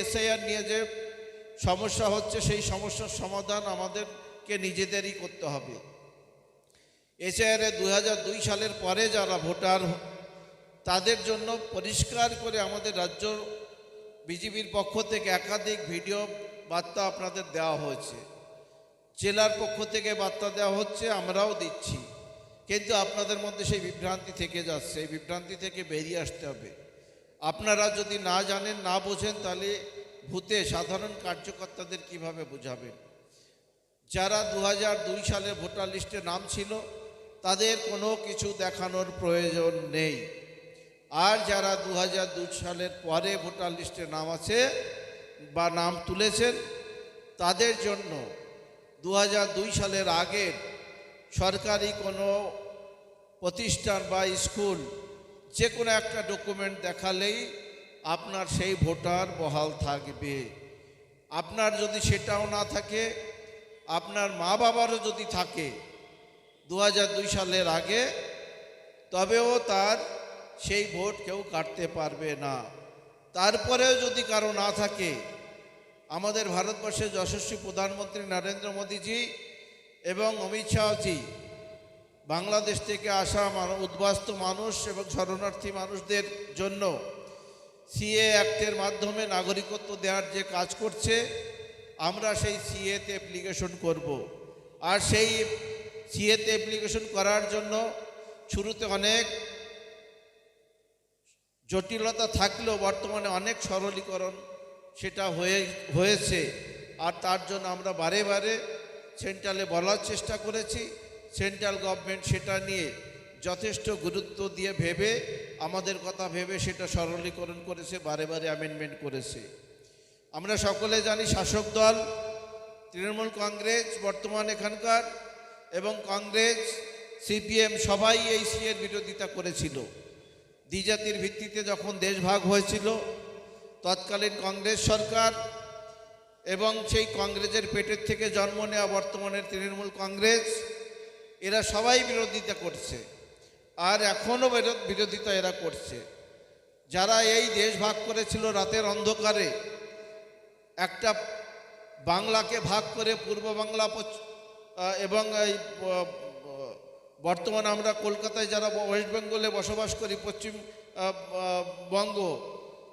SIR নিয়ে যে সমস্যা হচ্ছে, সেই সমস্যার সমাধান আমাদেরকে নিজেদেরই করতে হবে। এসআইআরে দু সালের পরে যারা ভোটার, তাদের জন্য পরিষ্কার করে আমাদের রাজ্য বিজেপির পক্ষ থেকে একাধিক ভিডিও বার্তা আপনাদের দেওয়া হয়েছে। জেলার পক্ষ থেকে বার্তা দেওয়া হচ্ছে, আমরাও দিচ্ছি। কিন্তু আপনাদের মধ্যে সেই বিভ্রান্তি থেকে যাচ্ছে, এই বিভ্রান্তি থেকে বেরিয়ে আসতে হবে। আপনারা যদি না জানেন, না বোঝেন, তাহলে ভূতে সাধারণ কার্যকর্তাদের কীভাবে বোঝাবেন যারা দু সালে ভোটার লিস্টে নাম ছিল, তাদের কোনো কিছু দেখানোর প্রয়োজন নেই। আর যারা দু সালের পরে ভোটার লিস্টে নাম আছে বা নাম তুলেছেন, তাদের জন্য দু সালের আগের সরকারি কোনো প্রতিষ্ঠান বা স্কুল যে কোনো একটা ডকুমেন্ট দেখালেই আপনার সেই ভোটার বহাল থাকবে। আপনার যদি সেটাও না থাকে, আপনার মা বাবারও যদি থাকে দু সালের আগে, তবেও তার সেই ভোট কেউ কাটতে পারবে না। তারপরেও যদি কারও না থাকে, আমাদের ভারতবর্ষের যশস্বী প্রধানমন্ত্রী নরেন্দ্র মোদীজি এবং অমিত শাহজি বাংলাদেশ থেকে আসা মানব উদ্বাস্ত মানুষ এবং শরণার্থী মানুষদের জন্য সিএ অ্যাক্টের মাধ্যমে নাগরিকত্ব দেওয়ার যে কাজ করছে, আমরা সেই সিএতে অ্যাপ্লিকেশন করব। আর সেই সিএতে অ্যাপ্লিকেশন করার জন্য শুরুতে অনেক জটিলতা থাকলেও বর্তমানে অনেক সরলীকরণ সেটা হয়ে, হয়েছে আর তার জন্য আমরা বারে বারে সেন্ট্রালে বলার চেষ্টা করেছি সেন্ট্রাল গভর্নমেন্ট সেটা নিয়ে যথেষ্ট গুরুত্ব দিয়ে ভেবে, আমাদের কথা ভেবে সেটা সরলীকরণ করেছে, বারে বারে অ্যামেন্ডমেন্ট করেছে। আমরা সকলে জানি শাসক দল, তৃণমূল কংগ্রেস, বর্তমান এখানকার, এবং কংগ্রেস, সিপিএম সবাই এই সিএর বিরোধিতা করেছিল। দ্বিজাতির ভিত্তিতে যখন দেশ ভাগ হয়েছিল, তৎকালীন কংগ্রেস সরকার এবং সেই কংগ্রেসের পেটের থেকে জন্ম নেওয়া বর্তমানের তৃণমূল কংগ্রেস এরা সবাই বিরোধিতা করছে। আর এখনও বিরোধিতা এরা করছে। যারা এই দেশ ভাগ করেছিল রাতের অন্ধকারে, একটা বাংলাকে ভাগ করে পূর্ব বাংলা এবং এই বর্তমানে আমরা কলকাতায় যারা ওয়েস্ট বেঙ্গলে বসবাস করি, পশ্চিম বঙ্গ,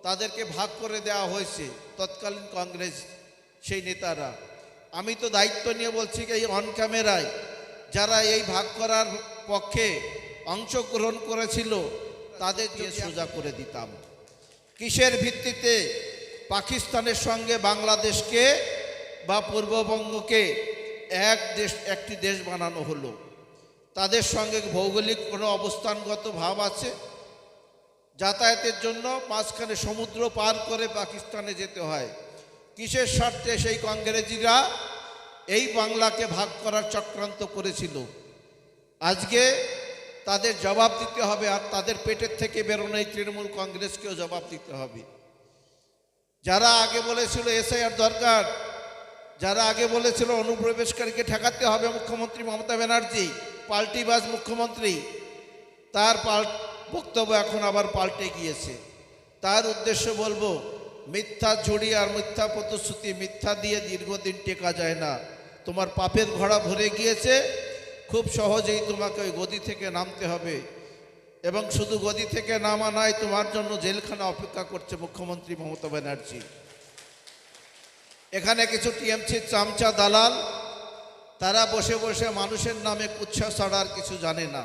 তাদেরকে ভাগ করে দেওয়া হয়েছে তৎকালীন কংগ্রেস সেই নেতারা। আমি তো দায়িত্ব নিয়ে বলছি এই অন ক্যামেরায় যারা এই ভাগ করার পক্ষে অংশগ্রহণ করেছিল তাদের দিয়ে সোজা করে দিতাম। কিসের ভিত্তিতে পাকিস্তানের সঙ্গে বাংলাদেশকে বা পূর্ববঙ্গকে এক দেশ একটি দেশ বানানো হলো। তাদের সঙ্গে ভৌগোলিক কোনো অবস্থানগত ভাব আছে? যাতায়াতের জন্য মাঝখানে সমুদ্র পার করে পাকিস্তানে যেতে হয়। কিসের স্বার্থে সেই কংগ্রেসিরা এই বাংলাকে ভাগ করার চক্রান্ত করেছিল। আজকে তাদের জবাব দিতে হবে আর তাদের পেটের থেকে বেরোনো এই তৃণমূল কংগ্রেসকেও জবাব দিতে হবে। যারা আগে বলেছিল এসআইআর দরকার, যারা আগে বলেছিল অনুপ্রবেশকারীকে ঠেকাতে হবে মুখ্যমন্ত্রী মমতা ব্যানার্জি, পাল্টিবাজ মুখ্যমন্ত্রী, তার পাল বক্তব্য এখন আবার পাল্টে গিয়েছে। তার উদ্দেশ্য বলব, মিথ্যা ঝুড়ি আর মিথ্যা প্রতিশ্রুতি মিথ্যা দিয়ে দীর্ঘদিন টেকা যায় না। তোমার পাপের ঘোড়া ভরে গিয়েছে, খুব সহজেই তোমাকে ওই গদি থেকে নামতে হবে। এবং শুধু গদি থেকে নামা নয়, তোমার জন্য জেলখানা অপেক্ষা করছে মুখ্যমন্ত্রী মমতা ব্যানার্জি। এখানে কিছু টিএমসির চামচা দালাল, তারা বসে বসে মানুষের নামে কুচ্ছা ছাড়ার কিছু জানে না।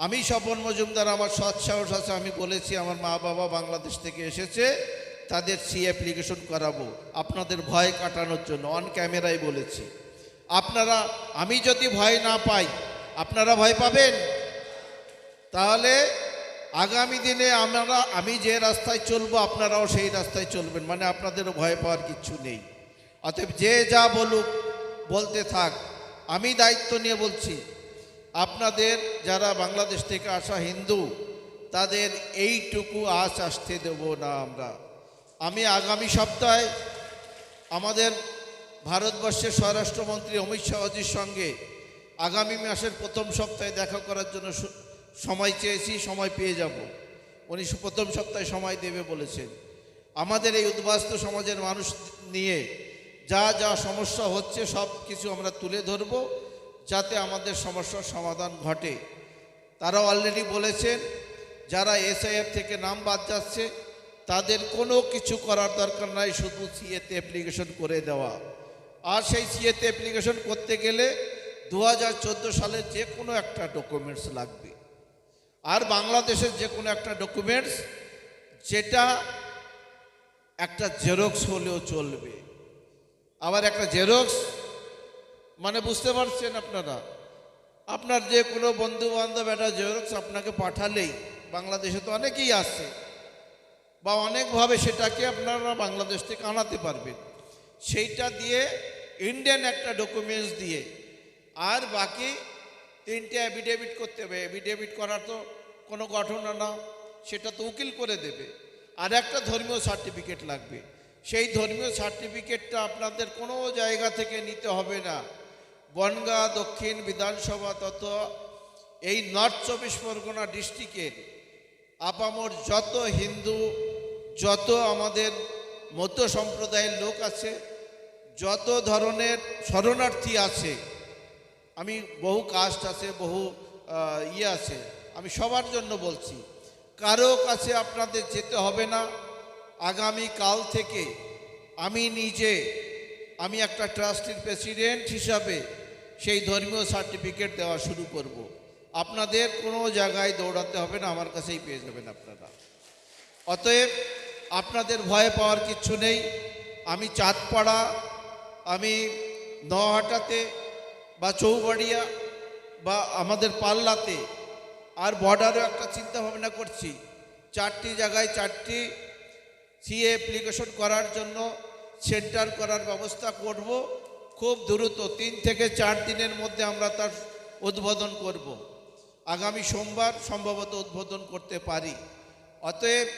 আমি স্বপন মজুমদার, আমার সৎ সাহস আছে, আমি বলেছি, আমার মা বাবা বাংলাদেশ থেকে এসেছে তাদের সি অ্যাপ্লিকেশন করাবো। আপনাদের ভয় কাটানোর জন্য অন ক্যামেরায় বলেছি। আপনারা, আমি যদি ভয় না পাই, আপনারা ভয় পাবেন? তাহলে আগামী দিনে আমরা, আমি যে রাস্তায় চলবো, আপনারাও সেই রাস্তায় চলবেন। মানে আপনাদেরও ভয় পাওয়ার কিচ্ছু নেই। অতএব যে যা বলুক, বলতে থাক। আমি দায়িত্ব নিয়ে বলছি, আপনাদের যারা বাংলাদেশ থেকে আসা হিন্দু, তাদের এইটুকু আশ আসতে দেব না আমরা। আমি আগামী সপ্তাহে আমাদের ভারতবর্ষের স্বরাষ্ট্রমন্ত্রী অমিত শাহজির সঙ্গে আগামী মাসের প্রথম সপ্তাহে দেখা করার জন্য সময় চেয়েছি, সময় পেয়ে যাব। উনি প্রথম সপ্তাহে সময় দেবে বলেছেন। আমাদের এই উদ্বাস্তু সমাজের মানুষ নিয়ে যা যা সমস্যা হচ্ছে সব কিছু আমরা তুলে ধরব, যাতে আমাদের সমস্যার সমাধান ঘটে। তারা অলরেডি বলেছেন, যারা এসআইএফ থেকে নাম বাদ যাচ্ছে তাদের কোনো কিছু করার দরকার নাই, শুধু সিএতে অ্যাপ্লিকেশন করে দেওয়া। আর সেই সিএতে অ্যাপ্লিকেশন করতে গেলে দু হাজার চোদ্দ সালে যে কোনো একটা ডকুমেন্টস লাগবে। আর বাংলাদেশের যে কোনো একটা ডকুমেন্টস যেটা একটা জেরক্স হলেও চলবে। আবার একটা জেরক্স মানে বুঝতে পারছেন আপনারা? আপনার যে কোনো বন্ধু বান্ধব একটা জেরক্স আপনাকে পাঠালেই, বাংলাদেশে তো অনেকেই আসছে বা অনেকভাবে সেটাকে আপনারা বাংলাদেশ থেকে আনাতে পারবেন। সেইটা দিয়ে ইন্ডিয়ান একটা ডকুমেন্টস দিয়ে আর বাকি তিনটে অ্যাফিডেভিট করতে হবে। অ্যাফিডেভিট করার তো কোনো ঘটনা না সেটা তো উকিল করে দেবে। আর একটা ধর্মীয় সার্টিফিকেট লাগবে। সেই ধর্মীয় সার্টিফিকেটটা আপনাদের কোনো জায়গা থেকে নিতে হবে না। বনগাঁ দক্ষিণ বিধানসভা তথা এই নর্থ চব্বিশ পরগনা ডিস্ট্রিক্টের আপামর যত হিন্দু যত আমাদের মধ্য সম্প্রদায়ের লোক আছে, যত ধরনের শরণার্থী আছে, আমি বহু কাস্ট আছে, বহু ইয়ে আছে, আমি সবার জন্য বলছি, কারও কাছে আপনাদের যেতে হবে না আগামী কাল থেকে আমি নিজে, আমি একটা ট্রাস্টির প্রেসিডেন্ট হিসাবে সেই ধর্মীয় সার্টিফিকেট দেওয়া শুরু করব। আপনাদের কোনো জায়গায় দৌড়াতে হবে না, আমার কাছেই পেয়ে যাবেন আপনারা অতএব আপনাদের ভয় পাওয়ার কিচ্ছু নেই। আমি চাঁদপাড়া, আমি নহাটাতে বা চৌবাড়িয়া বা আমাদের পাল্লাতে আর বর্ডারও একটা চিন্তা ভাবনা করছি। চারটি জায়গায় চারটি সিএ অ্যাপ্লিকেশন করার জন্য সেন্টার করার ব্যবস্থা করব। খুব দ্রুত তিন থেকে চার দিনের মধ্যে আমরা তার উদ্বোধন করব। আগামী সোমবার সম্ভবত উদ্বোধন করতে পারি। অতএব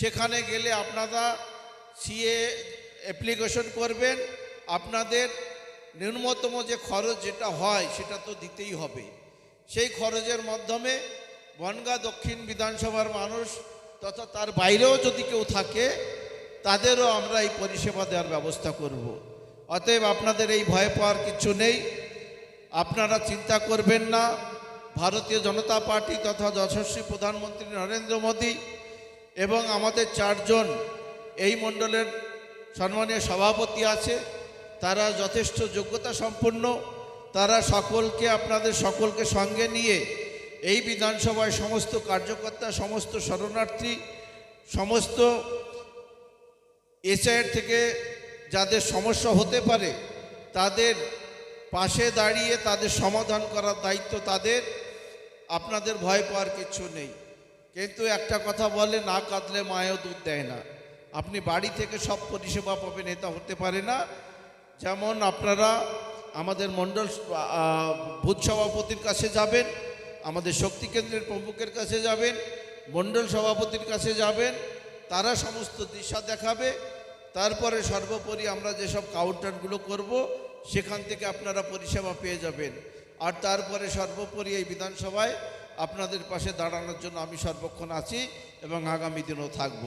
সেখানে গেলে আপনারা সিএ অ্যাপ্লিকেশন করবেন। আপনাদের ন্যূনতম যে খরচ যেটা হয়, সেটা তো দিতেই হবে। সেই খরচের মাধ্যমে বনগাঁ দক্ষিণ বিধানসভার মানুষ তথা তার বাইরেও যদি কেউ থাকে, তাদেরও আমরা এই পরিষেবা দেওয়ার ব্যবস্থা করব। অতএব আপনাদের এই ভয় পাওয়ার কিছু নেই। আপনারা চিন্তা করবেন না। ভারতীয় জনতা পার্টি তথা যশস্বী প্রধানমন্ত্রী নরেন্দ্র মোদী এবং আমাদের চারজন এই মণ্ডলের সম্মানীয় সভাপতি আছে। তারা যথেষ্ট যোগ্যতা সম্পন্ন। তারা সকলকে, আপনাদের সকলকে সঙ্গে নিয়ে এই বিধানসভায় সমস্ত কার্যকর্তা, সমস্ত শরণার্থী, সমস্ত এসআইয়ের থেকে যাদের সমস্যা হতে পারে, তাদের পাশে দাঁড়িয়ে তাদের সমাধান করার দায়িত্ব তাদের। আপনাদের ভয় পাওয়ার কিছু নেই। কিন্তু একটা কথা বলে, না কাঁদলে মায়েও দুধ দেয় না। আপনি বাড়ি থেকে সব পরিষেবা পাবেন, এটা হতে পারে না। যেমন আপনারা আমাদের মণ্ডল বুথ সভাপতির কাছে যাবেন, আমাদের শক্তি কেন্দ্রের প্রমুখের কাছে যাবেন, মণ্ডল সভাপতির কাছে যাবেন, তারা সমস্ত দিশা দেখাবে। তারপরে সর্বোপরি আমরা যেসব কাউন্টারগুলো করব, সেখান থেকে আপনারা পরিষেবা পেয়ে যাবেন। আর তারপরে সর্বোপরি এই বিধানসভায় আপনাদের পাশে দাঁড়ানোর জন্য আমি সর্বক্ষণ আছি এবং আগামী দিনও থাকব।